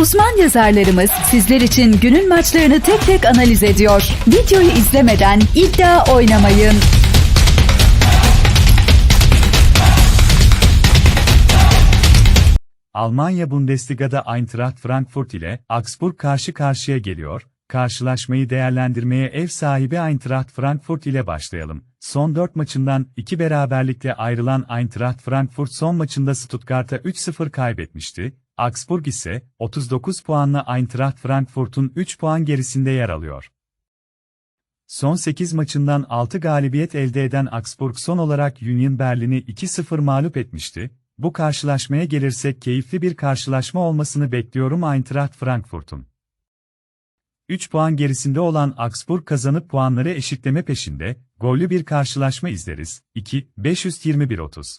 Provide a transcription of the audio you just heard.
Uzman yazarlarımız sizler için günün maçlarını tek tek analiz ediyor. Videoyu izlemeden iddia oynamayın. Almanya Bundesliga'da Eintracht Frankfurt ile Augsburg karşı karşıya geliyor. Karşılaşmayı değerlendirmeye ev sahibi Eintracht Frankfurt ile başlayalım. Son 4 maçından 2 beraberlikle ayrılan Eintracht Frankfurt son maçında Stuttgart'a 3-0 kaybetmişti. Augsburg ise 39 puanla Eintracht Frankfurt'un 3 puan gerisinde yer alıyor. Son 8 maçından 6 galibiyet elde eden Augsburg son olarak Union Berlin'i 2-0 mağlup etmişti. Bu karşılaşmaya gelirsek keyifli bir karşılaşma olmasını bekliyorum Eintracht Frankfurt'un. 3 puan gerisinde olan Augsburg kazanıp puanları eşitleme peşinde, gollü bir karşılaşma izleriz. 2, 521-30.